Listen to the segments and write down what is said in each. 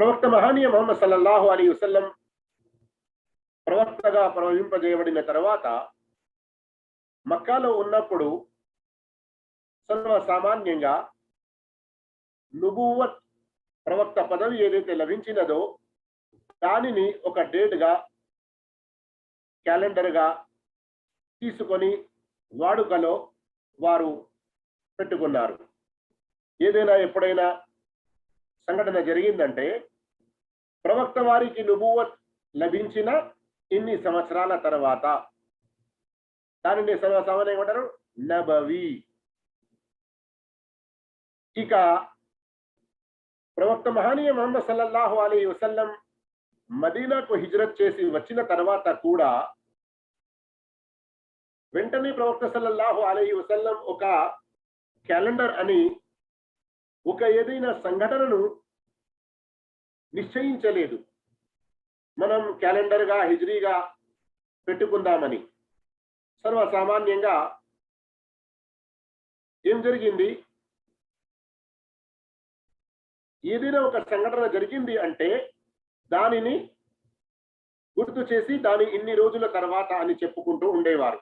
ప్రవక్త మహానీయ మొహమ్మద్ సల్లల్లాహు అలీ వసల్లం ప్రవక్తగా ప్రవహింపజేయబడిన తర్వాత మక్కాలో ఉన్నప్పుడు సర్వ సామాన్యంగా నుబువత్ ప్రవక్త పదవి ఏదైతే లభించినదో దానిని ఒక డేట్గా క్యాలెండర్గా తీసుకొని వాడుకలో వారు పెట్టుకున్నారు. ఏదైనా ఎప్పుడైనా సంఘటన జరిగిందంటే ప్రవక్త వారికి నుబువత్ లభించిన ఇన్ని సంవత్సరాల తర్వాత. దానిని సర్వసామాన్యంగా ఏమంటారు? నబవి. ఇక ప్రవక్త మహనీయ మహమ్మద్ సల్లల్లాహు అలీ వసల్లం మదీనాకు హిజ్రత్ చేసి వచ్చిన తర్వాత కూడా వెంటనే ప్రవక్త సల్లల్లాహు అలీ వసల్లం ఒక క్యాలెండర్ అని ఒక ఏదైనా సంఘటనను నిశ్చయించలేదు. మనం క్యాలెండర్గా హిజరీగా పెట్టుకుందామని. సర్వసామాన్యంగా ఏం జరిగింది? ఏదైనా ఒక సంఘటన జరిగింది అంటే దానిని గుర్తు చేసి దాని ఇన్ని రోజుల తర్వాత అని చెప్పుకుంటూ ఉండేవారు.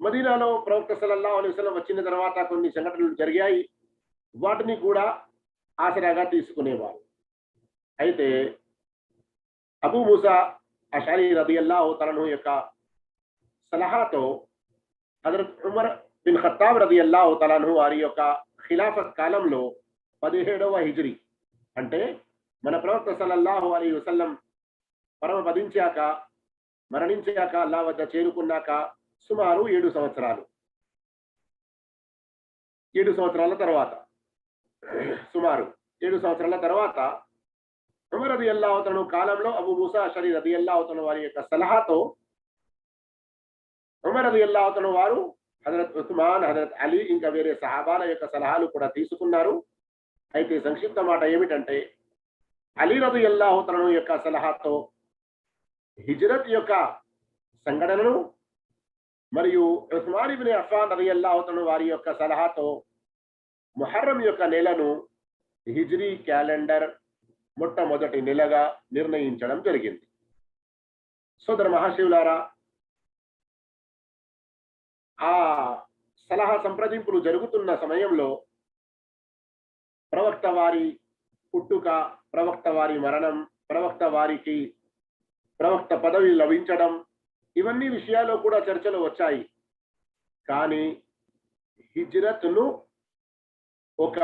మదీనాలో ప్రవక్త సలల్లా అలైహి వచ్చిన తర్వాత కొన్ని సంఘటనలు జరిగాయి. వాటిని కూడా ఆసరాగా తీసుకునేవారు. అయితే అబూ మూసా అషారి రదియల్లాహు తలను యొక్క సలహాతో హజరత్ ఉమర్ బిన్ ఖత్తాబ్ రదియల్లాహు తలను వారి యొక్క ఖిలాఫత్ కాలంలో పదిహేడవ హిజ్రీ అంటే మన ప్రవక్త సల్లల్లాహు అలీ వసల్లం పరమపదించాక మరణించాక అల్లా వద్ద చేరుకున్నాక సుమారు ఏడు సంవత్సరాలు. ఏడు సంవత్సరాల తర్వాత సుమారు ఏడు సంవత్సరాల తర్వాత ఉమర్ రది అల్లాహతను కాలంలో అబు మూసా షరీ రది అల్లాహతను వారి యొక్క సలహాతో ఉమర్ రది అల్లాహతను వారు హజరత్ ఉస్మాన్ హజరత్ అలీ ఇంకా వేరే సహాబాల యొక్క సలహాలు కూడా తీసుకున్నారు. అయితే సంక్షిప్త మాట ఏమిటంటే అలీ రది అల్లాహతను యొక్క సలహాతో హిజ్రత్ యొక్క సంఘటనను మరియు ఉస్మాన్ ఇబిన్ అఫాన్ రది అల్లాహతను వారి యొక్క సలహాతో ముహర్రం యొక్క నెలను హిజ్రీ క్యాలెండర్ మొట్టమొదటి నెలగా నిర్ణయించడం జరిగింది. సోదర మహాశివులారా ఆ సలహా సంప్రదింపులు జరుగుతున్న సమయంలో ప్రవక్త వారి పుట్టుక ప్రవక్త వారి మరణం ప్రవక్త వారికి ప్రవక్త పదవి లభించడం ఇవన్నీ విషయాల్లో కూడా చర్చలు వచ్చాయి. కానీ హిజ్రత్ను ఒక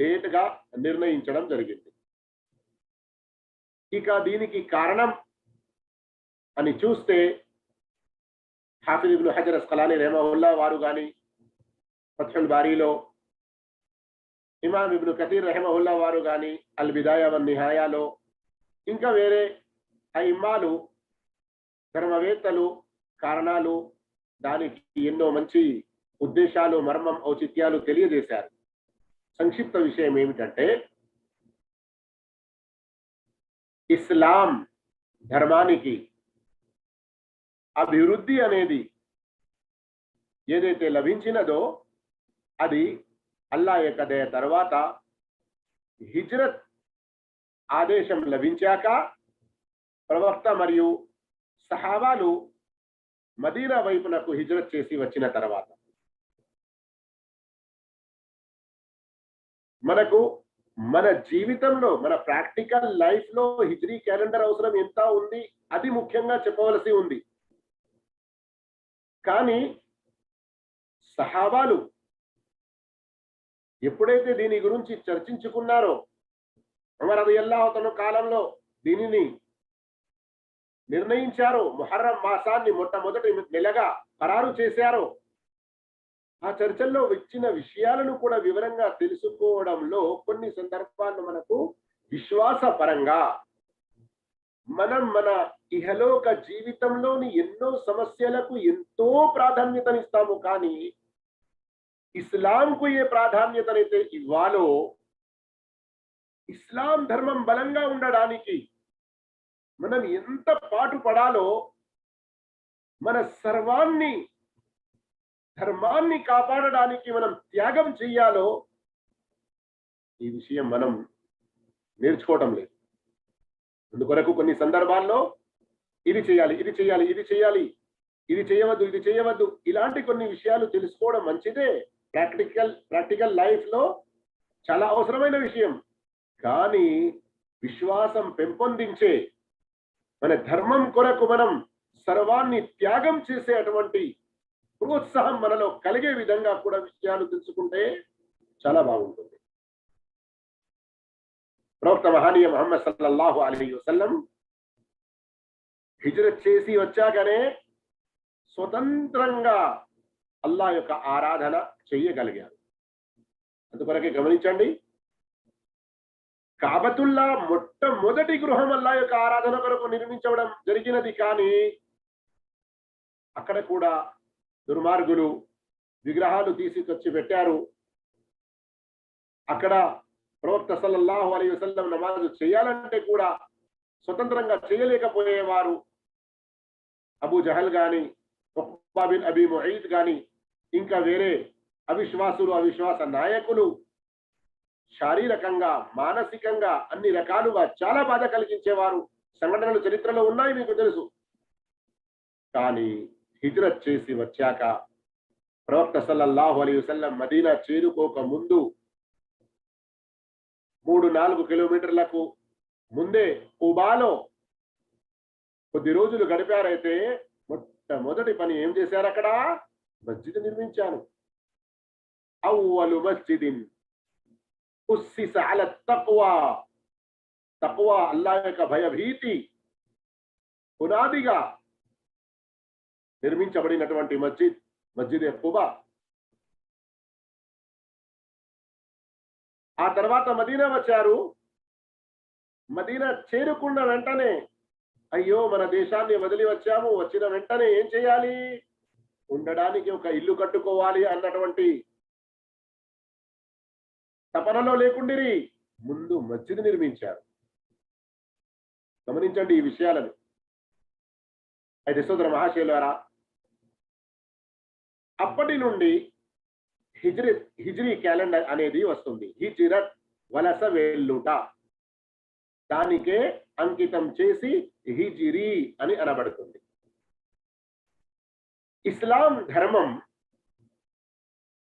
డేట్గా నిర్ణయించడం జరిగింది. ఇక దీనికి కారణం అని చూస్తే హాఫిజ్ ఇబ్ను హజర్ అస్కలాని రెహమవుల్లా వారు కానీ ఫత్హుల్ బారీలో ఇమాం ఇబ్ను కతీర్ రెహమవుల్లా వారు కానీ అల్ బిదాయా వన్ నిహాయాలో ఇంకా వేరే ఆ ఇమ్మాలు ధర్మవేత్తలు కారణాలు దానికి ఎన్నో మంచి ఉద్దేశాలు మర్మం ఔచిత్యాలు తెలియజేశారు. సంక్షిప్త విషయం ఏమిటంటే ఇస్లాం ధర్మానికి అభివృద్ధి అనేది ఏదైతే లభించినదో అది అల్లా యొక్క దయ తర్వాత హిజ్రత్ ఆదేశం లభించాక ప్రవక్త మరియు సహాబాలు మదీనా వైపునకు హిజ్రత్ చేసి వచ్చిన తర్వాత. మనకు మన జీవితంలో మన ప్రాక్టికల్ లైఫ్లో హిజ్రీ క్యాలెండర్ అవసరం ఎంత ఉంది? అది ముఖ్యంగా చెప్పవలసి ఉంది. కానీ సహాబాలు ఎప్పుడైతే దీని గురించి చర్చించుకున్నారో ఉమర్ అది అతను కాలంలో దీనిని నిర్ణయించారో మొహర్రం మాసాన్ని మొట్టమొదటి నెలగా ఖరారు చేశారో ఆ చర్చల్లో వచ్చిన విషయాలను కూడా వివరంగా తెలుసుకోవడంలో కొన్ని సందర్భాల్లో మనకు విశ్వాసపరంగా. మనం మన ఇహలోక జీవితంలోని ఎన్నో సమస్యలకు ఎంతో ప్రాధాన్యతనిస్తాము కానీ ఇస్లాంకు ఏ ప్రాధాన్యతనైతే ఇవ్వాలో ఇస్లాం ధర్మం బలంగా ఉండడానికి మనం ఎంత పాటు పడాలో మన సర్వాన్ని ధర్మాన్ని కాపాడడానికి మనం త్యాగం చెయ్యాలో ఈ విషయం మనం నేర్చుకోవటం లేదు. అందుకొరకు కొన్ని సందర్భాల్లో ఇది చేయాలి ఇది చేయాలి ఇది చేయాలి ఇది చేయవద్దు ఇది చేయవద్దు ఇలాంటి కొన్ని విషయాలు తెలుసుకోవడం మంచిదే. ప్రాక్టికల్ ప్రాక్టికల్ లైఫ్లో చాలా అవసరమైన విషయం. కానీ విశ్వాసం పెంపొందించే మన ధర్మం కొరకు మనం సర్వాన్ని త్యాగం చేసే అటువంటి ప్రోత్సాహం మనలో కలిగే విధంగా కూడా విషయాలు తెలుసుకుంటే చాలా బాగుంటుంది. ప్రవక్త మహానీయ మహమ్మద్ సల్లల్లాహు అలీ వసల్లం హిజరత్ చేసి వచ్చాకనే స్వతంత్రంగా అల్లా యొక్క ఆరాధన చెయ్యగలిగారు అందుకొరకే గమనించండి కాబతుల్లా మొట్టమొదటి గృహం అల్లా యొక్క ఆరాధన కొరకు నిర్మించడం జరిగినది కానీ అక్కడ కూడా దుర్మార్గులు విగ్రహాలు తీసి తెచ్చి పెట్టారు అక్కడ ప్రవక్త సల్లల్లాహు అలీ వసల్లం నమాజు చేయాలంటే కూడా స్వతంత్రంగా చేయలేకపోయేవారు. అబూ జహల్ గాని బిన్ అబీ ముঈద్ గాని ఇంకా వేరే అవిశ్వాసులు అవిశ్వాస నాయకులు శారీరకంగా మానసికంగా అన్ని రకాలుగా చాలా బాధ కలిగించేవారు. సంఘటనలు చరిత్రలో ఉన్నాయి మీకు తెలుసు. కానీ హిజ్రత్ చేసి వచ్చాక ప్రవక్త సల్లల్లాహు అలీ వసల్లం మదీనా చేరుకోక ముందు మూడు నాలుగు కిలోమీటర్లకు ముందే కుబాలో కొద్ది రోజులు గడిపారైతే మొట్టమొదటి పని ఏం చేశారు అక్కడ? మస్జిద్ నిర్మించాను అవ్వలు మస్జిదిన్ ఉస్సిస అల అల్లా యొక్క భయభీతి పునాదిగా నిర్మించబడినటువంటి మస్జిద్ మస్జిద్ కుబా. ఆ తర్వాత మదీనా వచ్చారు. మదీనా చేరుకున్న వెంటనే అయ్యో మన దేశాన్ని వదిలి వచ్చాము. వచ్చిన వెంటనే ఏం చేయాలి? ఉండడానికి ఒక ఇల్లు కట్టుకోవాలి అన్నటువంటి తపనలో లేకుండిరి. ముందు మస్జిద్ నిర్మించారు. గమనించండి ఈ విషయాలను. అయితే సోదర మహాశైలారా అప్పటి నుండి హిజ్రీ హిజ్రీ క్యాలెండర్ అనేది వస్తుంది. హిజ్రత్ వలస వెల్లుట. దానికే అంకితం చేసి హిజిరి అని అనబడుతుంది. ఇస్లాం ధర్మం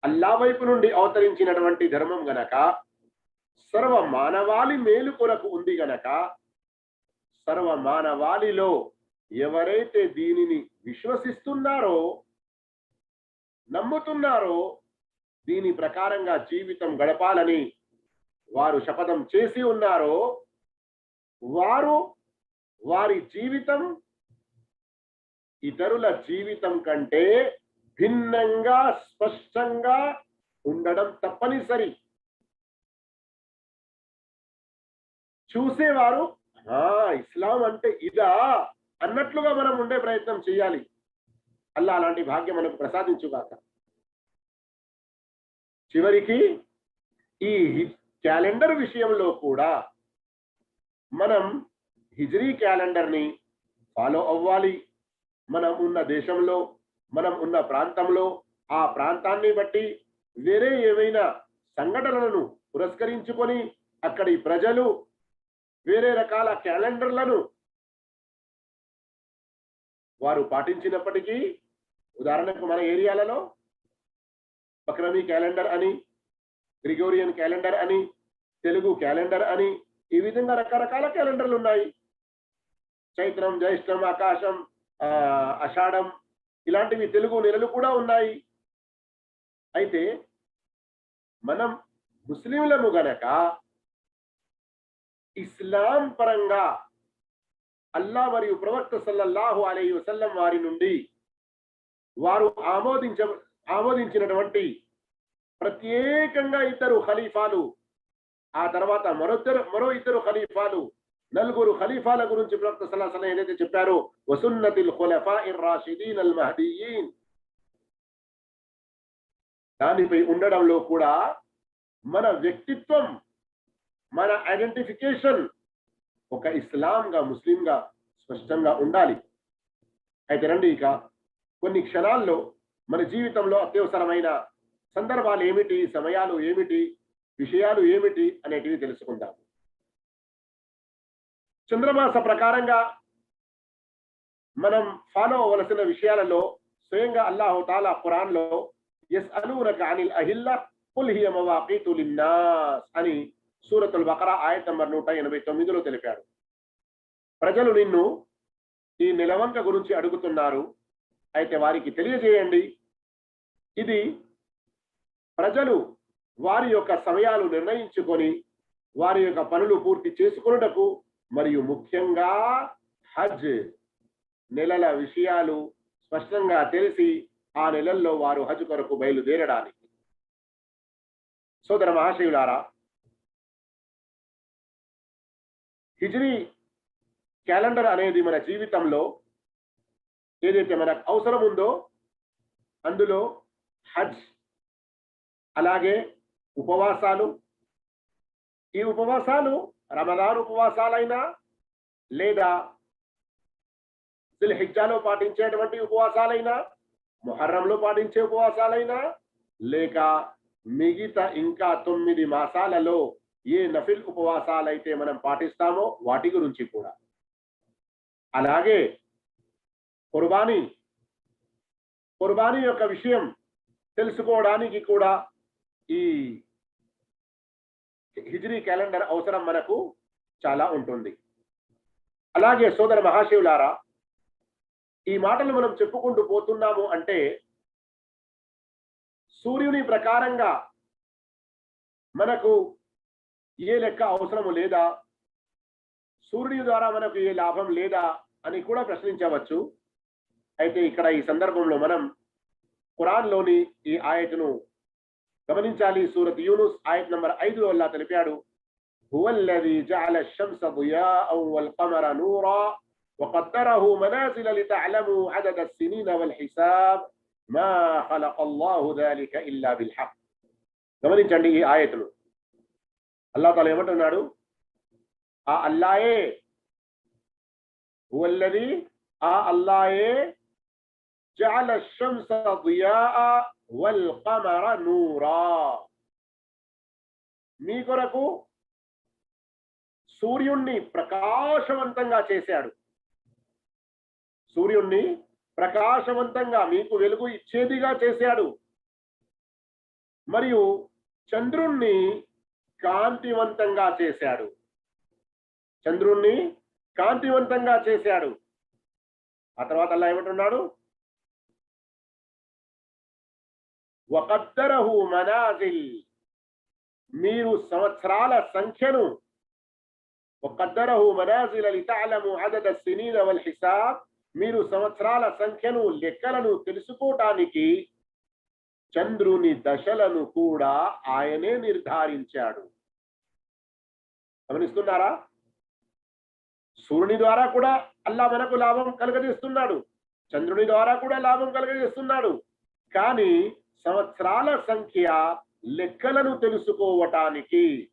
అల్లా వైపు నుండి అవతరించినటువంటి ధర్మం గనక సర్వ మానవాళి మేలు కొరకు ఉంది గనక సర్వ మానవాళిలో ఎవరైతే దీనిని విశ్వసిస్తున్నారో నమ్ముతున్నారో దీని ప్రకారంగా జీవితం గడపాలని వారు శపథం చేసి ఉన్నారో వారు వారి జీవితం ఇతరుల జీవితం కంటే భిన్నంగా స్పష్టంగా ఉండడం తప్పనిసరి. చూసేవారు ఆ ఇస్లాం అంటే ఇదా అన్నట్లుగా మనం ఉండే ప్రయత్నం చేయాలి. అల్లా అలాంటి భాగ్యం మనకు ప్రసాదించుగాక. చివరికి ఈ క్యాలెండర్ విషయంలో కూడా మనం హిజ్రీ క్యాలెండర్ని ఫాలో అవ్వాలి. మనం ఉన్న దేశంలో మనం ఉన్న ప్రాంతంలో ఆ ప్రాంతాన్ని బట్టి వేరే ఏవైనా సంఘటనలను పురస్కరించుకొని అక్కడి ప్రజలు వేరే రకాల క్యాలెండర్లను వారు పాటించినప్పటికీ ఉదాహరణకు మన ఏరియాలలో బక్రమీ క్యాలెండర్ అని గ్రిగోరియన్ క్యాలెండర్ అని తెలుగు క్యాలెండర్ అని ఈ విధంగా రకరకాల క్యాలెండర్లు ఉన్నాయి. చైత్రం జ్యేష్టం ఆకాశం అషాఢం ఇలాంటివి తెలుగు నెలలు కూడా ఉన్నాయి. అయితే మనం ముస్లింలను గనక ఇస్లాం పరంగా అల్లా మరియు ప్రవక్త సల్లల్లాహు అలీ వసల్లం వారి నుండి వారు ఆమోదించ ఆమోదించినటువంటి ప్రత్యేకంగా ఇద్దరు ఖలీఫాలు ఆ తర్వాత మరొద్దరు మరో ఇద్దరు ఖలీఫాలు నలుగురు ఖలీఫాల గురించి ప్రవక్త సలాసన ఏదైతే చెప్పారో వసున్నతిల్ ఖులఫా రాషిదీన్ అల్ మహదీయీన్. దానిపై ఉండడంలో కూడా మన వ్యక్తిత్వం మన ఐడెంటిఫికేషన్ ఒక ఇస్లాంగా ముస్లింగా స్పష్టంగా ఉండాలి. అయితే రండి ఇక కొన్ని క్షణాల్లో మన జీవితంలో అత్యవసరమైన సందర్భాలు ఏమిటి సమయాలు ఏమిటి విషయాలు ఏమిటి అనేటివి తెలుసుకుందాం. చంద్రమాస ప్రకారంగా మనం ఫాలో అవ్వవలసిన విషయాలలో స్వయంగా అల్లాహు తాలా ఖురాన్లో ఎస్ అనూరక అనిల్ అహిల్ల కుల్ హియ మవాకీతు లిన్నాస్ అని సూరతుల్ బకరా ఆయత్ నంబర్ నూట ఎనభై తొమ్మిదిలో తెలిపాడు ప్రజలు నిన్ను ఈ నిలవంక గురించి అడుగుతున్నారు. అయితే వారికి తెలియజేయండి. ఇది ప్రజలు వారి యొక్క సమయాలు నిర్ణయించుకొని వారి యొక్క పనులు పూర్తి చేసుకొనుటకు మరియు ముఖ్యంగా హజ్ నెలల విషయాలు స్పష్టంగా తెలిసి ఆ నెలల్లో వారు హజ్ కొరకు బయలుదేరడానికి. సోదర మహాశివులారా హిజ్రీ క్యాలెండర్ అనేది మన జీవితంలో ఏదైతే మనకు అవసరం ఉందో అందులో హజ్ అలాగే ఉపవాసాలు. ఈ ఉపవాసాలు రమదాన్ ఉపవాసాలైనా లేదా హిజ్జాలో పాటించేటువంటి ఉపవాసాలైనా మొహర్రంలో పాటించే ఉపవాసాలైనా లేక మిగతా ఇంకా తొమ్మిది మాసాలలో ఏ నఫిల్ ఉపవాసాలైతే మనం పాటిస్తామో వాటి గురించి కూడా. అలాగే కుర్బానీ. కుర్బానీ యొక్క విషయం తెలుసుకోవడానికి కూడా ఈ హిజ్రీ క్యాలెండర్ అవసరం మనకు చాలా ఉంటుంది. అలాగే సోదర మహాశివులారా ఈ మాటలు మనం చెప్పుకుంటూ పోతున్నాము అంటే సూర్యుని ప్రకారంగా మనకు ఏ లెక్క అవసరము లేదా సూర్యుని ద్వారా మనకు ఏ లాభం లేదా అని కూడా ప్రశ్నించవచ్చు. అయితే ఇక్కడ ఈ సందర్భంలో మనం ఖురాన్లోని ఈ ఆయతను గమనించాలి సూరత్ యూనుస్ ఆయత్ నంబర్ ఐదులో అల్లా తెలిపాడు هو الذي جعل الشمس ضياء والقمر نورا وقدره منازل لتعلموا عدد السنين والحساب ما خلق الله ذلك إلا بالحق గమనించండి ఈ ఆయతులు అల్లా తాలా ఏమంటున్నాడు ఆ అల్లాయే హువల్లది ఆ అల్లాయే جعل الشمس ضياء والقمر نورا మీ కొరకు సూర్యుణ్ణి ప్రకాశవంతంగా చేశాడు సూర్యుణ్ణి ప్రకాశవంతంగా మీకు వెలుగు ఇచ్చేదిగా చేశాడు మరియు చంద్రుణ్ణి కాంతివంతంగా చేశాడు చంద్రుణ్ణి కాంతివంతంగా చేశాడు ఆ తర్వాత అలా ఏమంటున్నాడు వకద్దరహు మనాజిల్. మీరు సంవత్సరాల సంఖ్యను వకద్దరహు మనాజిల లితఅలము అదద సినీన వల్ హిసాబ్. మీరు సంవత్సరాల సంఖ్యను లెక్కలను తెలుసుకోవటానికి చంద్రుని దశలను కూడా ఆయనే నిర్ధారించాడు. గమనిస్తున్నారా? సూర్యుని ద్వారా కూడా అల్లా మనకు లాభం కలగజేస్తున్నాడు. చంద్రుని ద్వారా కూడా లాభం కలగజేస్తున్నాడు. కానీ సంవత్సరాల సంఖ్య లెక్కలను తెలుసుకోవటానికి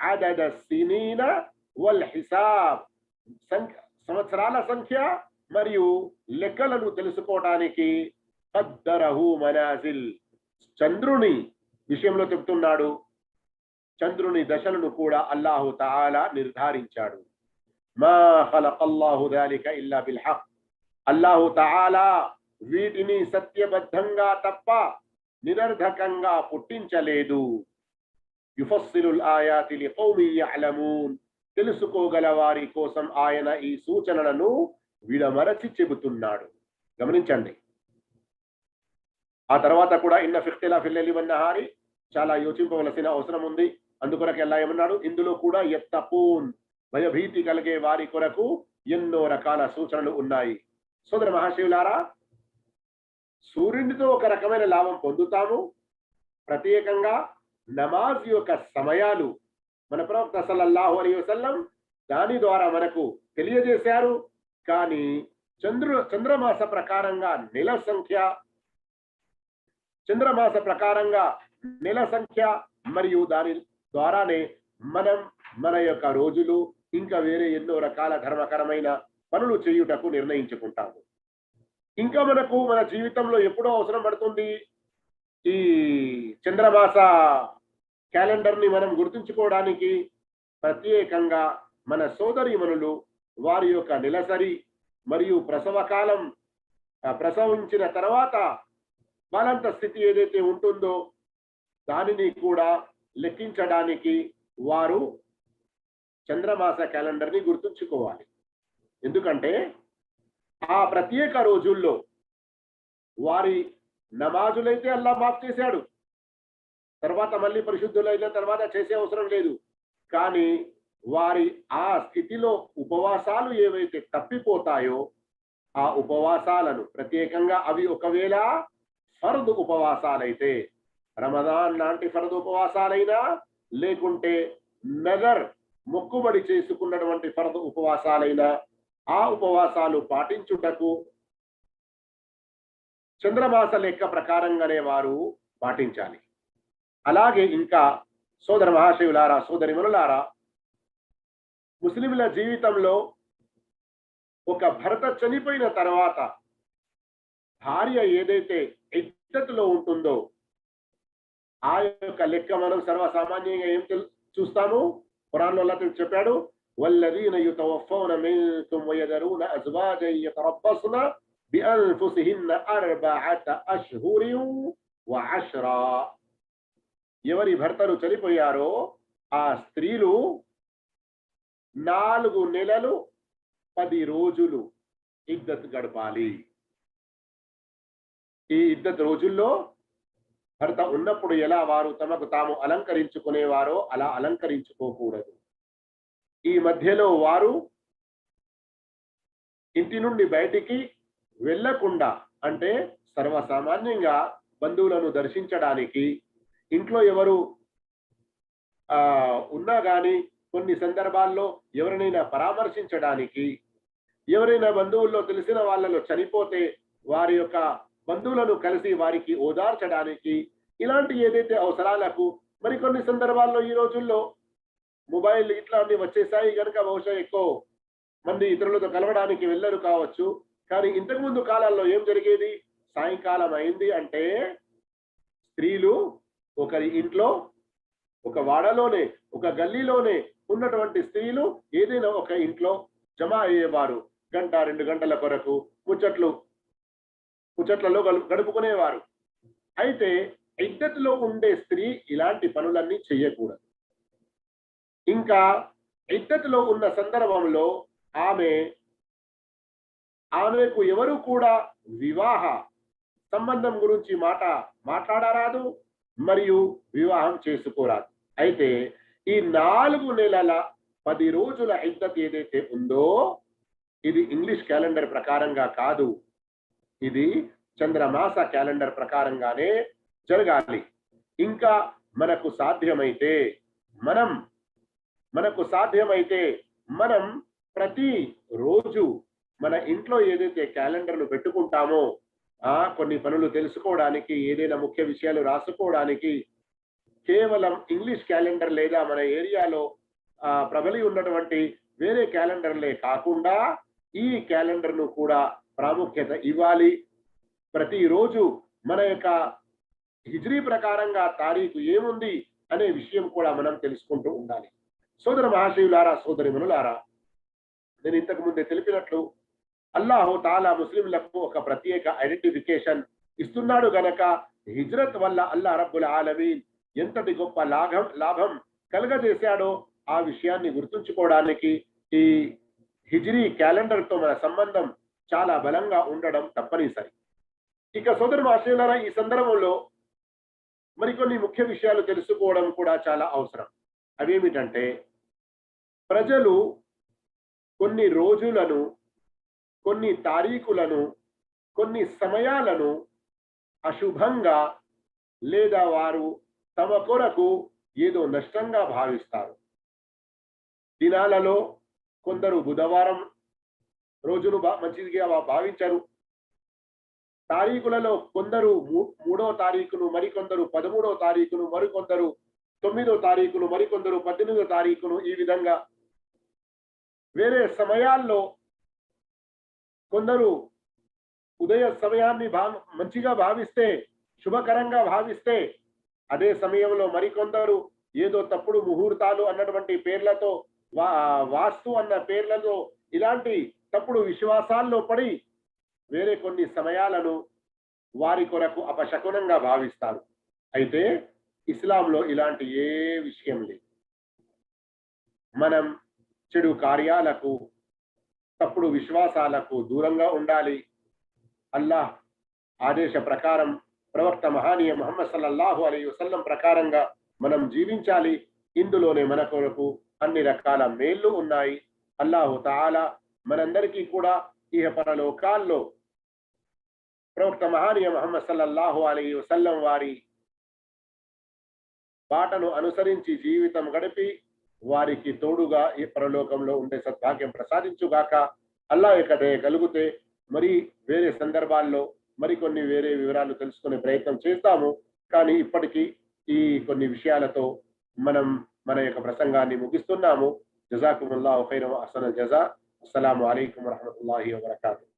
అదద సినీన వల్ హిసాబ్. సంఖ్య సంవత్సరాల సంఖ్య మరియు లెక్కలను తెలుసుకోవటానికి కద్దరహు మనాజిల్. చంద్రుని విషయంలో చెప్తున్నాడు. చంద్రుని దశలను కూడా అల్లాహు తాలా నిర్ధారించాడు. మా ఖలకల్లాహు దాలిక ఇల్లా బిల్ హక్. అల్లాహు తాలా వీటిని సత్యబద్ధంగా తప్ప నిరర్ధకంగా పుట్టించలేదు. యుఫస్సిలుల్ ఆయాతి లికౌమి యఅలమూన్ తెలుసుకోగల వారి కోసం ఆయన ఈ సూచనలను విడమరచి చెబుతున్నాడు. గమనించండి. ఆ తర్వాత కూడా ఇన్న ఫిఖ్తిలా ఫిల్లెలి వన్నహారి చాలా యోచింపవలసిన అవసరం ఉంది. అందుకొరకు ఎలా ఏమన్నాడు? ఇందులో కూడా ఎత్తపూన్ భయభీతి కలిగే వారి కొరకు ఎన్నో రకాల సూచనలు ఉన్నాయి. సోదర మహాశివులారా సూర్యునితో ఒక రకమైన లాభం పొందుతాము. ప్రత్యేకంగా నమాజ్ యొక్క సమయాలు మన ప్రవక్త సల్లల్లాహు అలీ వసల్లం దాని ద్వారా మనకు తెలియజేశారు. కానీ చంద్రు చంద్రమాస ప్రకారంగా నెల సంఖ్య చంద్రమాస ప్రకారంగా నెల సంఖ్య మరియు దాని ద్వారానే మనం మన యొక్క రోజులు ఇంకా వేరే ఎన్నో రకాల ధర్మకరమైన పనులు చేయుటకు నిర్ణయించుకుంటాము. ఇంకా మనకు మన జీవితంలో ఎప్పుడో అవసరం పడుతుంది ఈ చంద్రమాస క్యాలెండర్ని మనం గుర్తుంచుకోవడానికి ప్రత్యేకంగా మన సోదరీమణులు వారి యొక్క నెలసరి మరియు ప్రసవ కాలం ప్రసవించిన తర్వాత బలంత స్థితి ఏదైతే ఉంటుందో దానిని కూడా లెక్కించడానికి వారు చంద్రమాస క్యాలెండర్ని గుర్తుంచుకోవాలి. ఎందుకంటే ఆ ప్రత్యేక రోజుల్లో వారి నమాజులైతే అల్లా మాఫ్ చేశాడు. తర్వాత మళ్ళీ పరిశుద్ధులైన తర్వాత చేసే అవసరం లేదు. కానీ వారి ఆ స్థితిలో ఉపవాసాలు ఏవైతే తప్పిపోతాయో ఆ ఉపవాసాలను ప్రత్యేకంగా అవి ఒకవేళ ఫరదు ఉపవాసాలైతే రమదాన్ లాంటి ఫరదు ఉపవాసాలైనా లేకుంటే నగర్ మొక్కుబడి చేసుకున్నటువంటి ఫరదు ఉపవాసాలైనా ఆ ఉపవాసాలు పాటించుటకు చంద్రమాస లెక్క ప్రకారంగానే వారు పాటించాలి. అలాగే ఇంకా సోదర మహాశివులారా సోదరి మనులారా ముస్లింల జీవితంలో ఒక భర్త చనిపోయిన తర్వాత భార్య ఏదైతే ఇద్దతిలో ఉంటుందో ఆ యొక్క లెక్క మనం సర్వసామాన్యంగా ఏం తెలు- చూస్తాము? పురాణంలో అల్లాహ్ చెప్పాడు والذين يتوفون منكم ويذرون أزواجا يتربصن بأنفسهن أربعة أشهر وعشرا ఎవరి భర్తలు చనిపోయారో ఆ స్త్రీలు నాలుగు నెలలు పది రోజులు ఇద్దత్ గడపాలి ఈ ఇద్దత్ రోజుల్లో భర్త ఉన్నప్పుడు ఎలా వారు తమకు తాము అలంకరించుకునేవారో అలా అలంకరించుకోకూడదు ఈ మధ్యలో వారు ఇంటి నుండి బయటికి వెళ్ళకుండా అంటే సర్వసామాన్యంగా బంధువులను దర్శించడానికి ఇంట్లో ఎవరు ఆ ఉన్నా గాని కొన్ని సందర్భాల్లో ఎవరినైనా పరామర్శించడానికి ఎవరైనా బంధువుల్లో తెలిసిన వాళ్ళలో చనిపోతే వారి యొక్క బంధువులను కలిసి వారికి ఓదార్చడానికి ఇలాంటి ఏదైతే అవసరాలకు మరికొన్ని సందర్భాల్లో ఈ రోజుల్లో మొబైల్ ఇట్లాంటివి వచ్చేసాయి కనుక బహుశా ఎక్కువ మంది ఇతరులతో కలవడానికి వెళ్ళరు కావచ్చు. కానీ ఇంతకు ముందు కాలాల్లో ఏం జరిగేది? సాయంకాలం అయింది అంటే స్త్రీలు ఒకరి ఇంట్లో ఒక వాడలోనే ఒక గల్లీలోనే ఉన్నటువంటి స్త్రీలు ఏదైనా ఒక ఇంట్లో జమ అయ్యేవారు. గంట రెండు గంటల కొరకు ముచ్చట్లు ముచ్చట్లలో గడుపుకునేవారు. అయితే ఇద్దతిలో ఉండే స్త్రీ ఇలాంటి పనులన్నీ చెయ్యకూడదు. ఇంకా ఇద్దతిలో ఉన్న సందర్భంలో ఆమె ఆమెకు ఎవరు కూడా వివాహ సంబంధం గురించి మాట మాట్లాడరాదు మరియు వివాహం చేసుకోరాదు. అయితే ఈ నాలుగు నెలల పది రోజుల ఇద్దత్ ఏదైతే ఉందో ఇది ఇంగ్లీష్ క్యాలెండర్ ప్రకారంగా కాదు. ఇది చంద్రమాస క్యాలెండర్ ప్రకారంగానే జరగాలి. ఇంకా మనకు సాధ్యమైతే మనం మనకు సాధ్యమైతే మనం ప్రతి రోజు మన ఇంట్లో ఏదైతే క్యాలెండర్ను పెట్టుకుంటామో ఆ కొన్ని పనులు తెలుసుకోవడానికి ఏదైనా ముఖ్య విషయాలు రాసుకోవడానికి కేవలం ఇంగ్లీష్ క్యాలెండర్ లేదా మన ఏరియాలో ఆ, ప్రబలి ఉన్నటువంటి వేరే క్యాలెండర్లే కాకుండా ఈ క్యాలెండర్ను కూడా ప్రాముఖ్యత ఇవ్వాలి. ప్రతిరోజు మన యొక్క హిజ్రీ ప్రకారంగా తారీఖు ఏముంది అనే విషయం కూడా మనం తెలుసుకుంటూ ఉండాలి. సోదర మహాశివులారా సోదరిమనులారా నేను ఇంతకు ముందే తెలిపినట్లు అల్లాహు తాలా ముస్లింలకు ఒక ప్రత్యేక ఐడెంటిఫికేషన్ ఇస్తున్నాడు గనక హిజ్రత్ వల్ల అల్లా రబ్బుల్ ఆలమీన్ ఎంతటి గొప్ప లాభం లాభం కలగజేశాడో ఆ విషయాన్ని గుర్తుంచుకోవడానికి ఈ హిజ్రీ క్యాలెండర్తో మన సంబంధం చాలా బలంగా ఉండడం తప్పనిసరి. ఇక సోదరు ఆశయులారా ఈ సందర్భంలో మరికొన్ని ముఖ్య విషయాలు తెలుసుకోవడం కూడా చాలా అవసరం. అవేమిటంటే ప్రజలు కొన్ని రోజులను కొన్ని తారీఖులను కొన్ని సమయాలను అశుభంగా లేదా వారు తమ కొరకు ఏదో నష్టంగా భావిస్తారు. దినాలలో కొందరు బుధవారం రోజును బా- మంచిదిగా భావించరు. తారీఖులలో కొందరు మూడో తారీఖును మరికొందరు పదమూడో తారీఖును మరికొందరు తొమ్మిదో తారీఖును మరికొందరు పద్దెనిమిదో తారీఖును ఈ విధంగా వేరే సమయాల్లో కొందరు ఉదయ సమయాన్ని భా మంచిగా భావిస్తే శుభకరంగా భావిస్తే అదే సమయంలో మరికొందరు ఏదో తప్పుడు ముహూర్తాలు అన్నటువంటి పేర్లతో వా వాస్తు అన్న పేర్లతో ఇలాంటి తప్పుడు విశ్వాసాల్లో పడి వేరే కొన్ని సమయాలను వారి కొరకు అపశకునంగా భావిస్తారు. అయితే ఇస్లాంలో ఇలాంటి ఏ విషయం లేదు. మనం చెడు కార్యాలకు తప్పుడు విశ్వాసాలకు దూరంగా ఉండాలి. అల్లాహ్ ఆదేశ ప్రకారం ప్రవక్త మహానీయ మహమ్మద్ సల్లల్లాహు అలీ వసల్లం ప్రకారంగా మనం జీవించాలి. ఇందులోనే మన కొరకు అన్ని రకాల మేళ్ళు ఉన్నాయి. అల్లాహు తాలా మనందరికీ కూడా ఈ పరలోకాల్లో ప్రవక్త మహానీయ మహమ్మద్ సల్లల్లాహు అలీ వసల్లం వారి బాటను అనుసరించి జీవితం గడిపి వారికి తోడుగా ఈ పరలోకంలో ఉండే సద్భాగ్యం ప్రసాదించుగాక అల్లా యొక్క కలిగితే మరి వేరే సందర్భాల్లో మరికొన్ని వేరే వివరాలు తెలుసుకునే ప్రయత్నం చేస్తాము. కానీ ఇప్పటికీ ఈ కొన్ని విషయాలతో మనం మన యొక్క ప్రసంగాన్ని ముగిస్తున్నాము. జజాకుముల్లా ఖైరం అసన జజా. అస్సలాము అలైకుం వరహమతుల్లాహి